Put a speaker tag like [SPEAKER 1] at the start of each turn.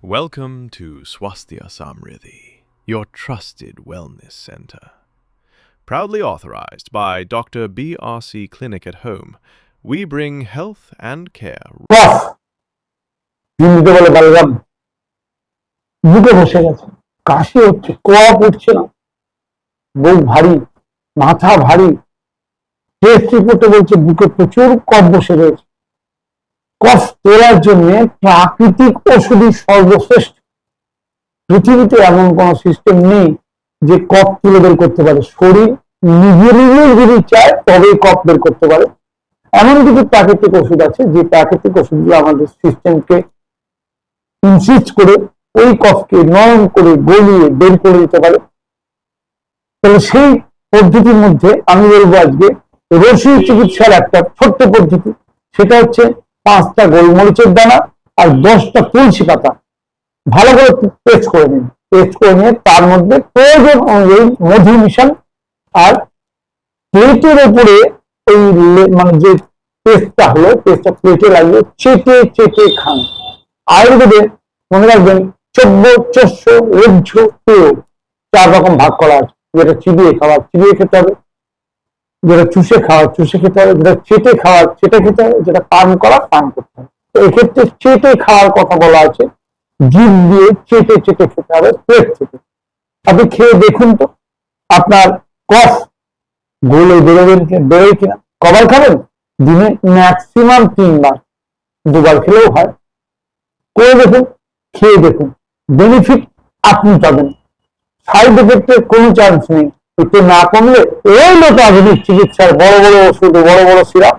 [SPEAKER 1] Welcome to Swasthya Samriddhi, your trusted wellness center. Proudly authorized by Dr. BRC Clinic at Home, we bring health and care
[SPEAKER 2] কফ হিন্দিতে বলে বালগাম বুকে বসে গেছে কাশি হচ্ছে কফ উঠছে না বুক ভারী মাথা ভারী টেস্ট রিপোর্টে বলছে বুকে প্রচুর কফ বসে রয়েছে কফ তোলার জন্য প্রাকৃতিক ওষুধই সর্বশ্রেষ্ঠ। পৃথিবীতে এমন কোন সিস্টেম নেই যে কফ তুলে বের করতে পারে। শরীর নিজে নিজে যদি চায়, তবেই কফ বের করতে পারে। এমন কিছু প্রাকৃতিক ওষুধ আছে যে প্রাকৃতিক ওষুধগুলো আমাদের সিস্টেমকে ইনসিস্ট করে ওই কফকে নরম করে গলিয়ে বের করে দিতে পারে। তাহলে সেই পদ্ধতির মধ্যে আমি বলব আজকে রসি চিকিৎসার একটা ছোট্ট পদ্ধতি। সেটা হচ্ছে পাঁচটা গোলমরিচের দানা আর দশটা তুলসী পাতা। ভালো করে পেস্ট করে নিন। পেস্ট করে নিয়ে তার মধ্যে প্রয়োজন অনুযায়ী মধু মিশান আর প্লেটের উপরে ওই মানে যে পেস্টটা হলো পেস্টটা প্লেটে লাগিয়ে চেটে চেটে খান। আয়ুর্বেদে মনে রাখবেন চব্য চস্য রেজ্জ পেয় চার রকম ভাগ করা আছে। যেটা চিবিয়ে খাওয়া, চিবিয়ে খেতে হবে। যেটা চুষে খাওয়া, চুষে খেতে হবে, যেটা চেটে খাওয়া, চেটে খেতে হবে, যেটা পান করা, পান করতে হবে। তো এক্ষেত্রে চেটে খাওয়ার কথা বলা আছে। জিভ দিয়ে চেটে চেটে খেতে হবে, পেট থেকে। আপনি খেয়ে দেখুন তো, আপনার কফ গোলে বেরোবেন বেরোয় কিনা? কবার খাবেন? দিনে ম্যাক্সিমাম তিনবার। দুবার খেলেও হয়। করে দেখুন, খেয়ে দেখুন। বেনিফিট আপনি পাবেন। সাইড এফেক্টের কোনো চান্স নেই। একটু না কমলে এই মতো আধুনিক চিকিৎসার বড় বড় ওষুধ বড় বড় সিরাপ